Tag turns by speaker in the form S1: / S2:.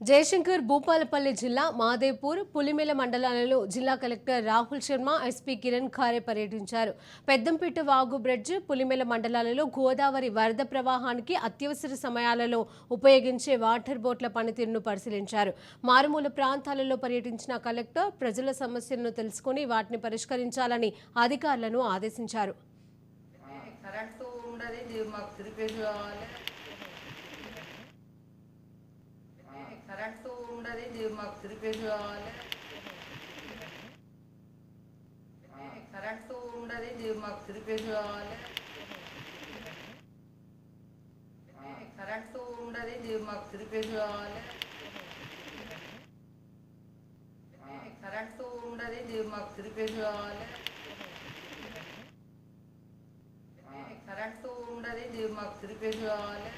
S1: జయశంకర్ భూపాలపల్లి జిల్లా మాదేపూర్ పులిమెల మండలాలలో జిల్లా కలెక్టర్ రాహుల్ శర్మ ఎస్పీ కిరణ్ ఖారే పర్యటించారు. పెద్దంపేట వాగు బ్రిడ్జ్ పులిమెల మండలాలలో గోదావరి వరద ప్రవాహానికి అత్యవసర సమయాలలో ఉపయోగించే వాటర్ బోట్ల పనితీరును పరిశీలించారు. మారుమూల ప్రాంతాలలో పర్యటించిన కలెక్టర్ ప్రజల సమస్యలను తెలుసుకుని వాటిని పరిష్కరించాలని అధికారులను ఆదేశించారు.
S2: ఉంటుంది ఉండదు మాకు త్రీ ఫేజ్ కావాలి. కరెంటు ఉండదు ఇది మాకు త్రీ ఫేజ్ కావాలి. కరెంటు ఉండదు ఇది మాకు త్రీ ఫేజ్ కావాలి. కరెంటు ఉండదు ఇది మాకు త్రీ ఫేజ్ కావాలి. కరెంటు ఉండదు ఇది మాకు త్రీ మాకు త్రీ ఫేజ్ కావాలి.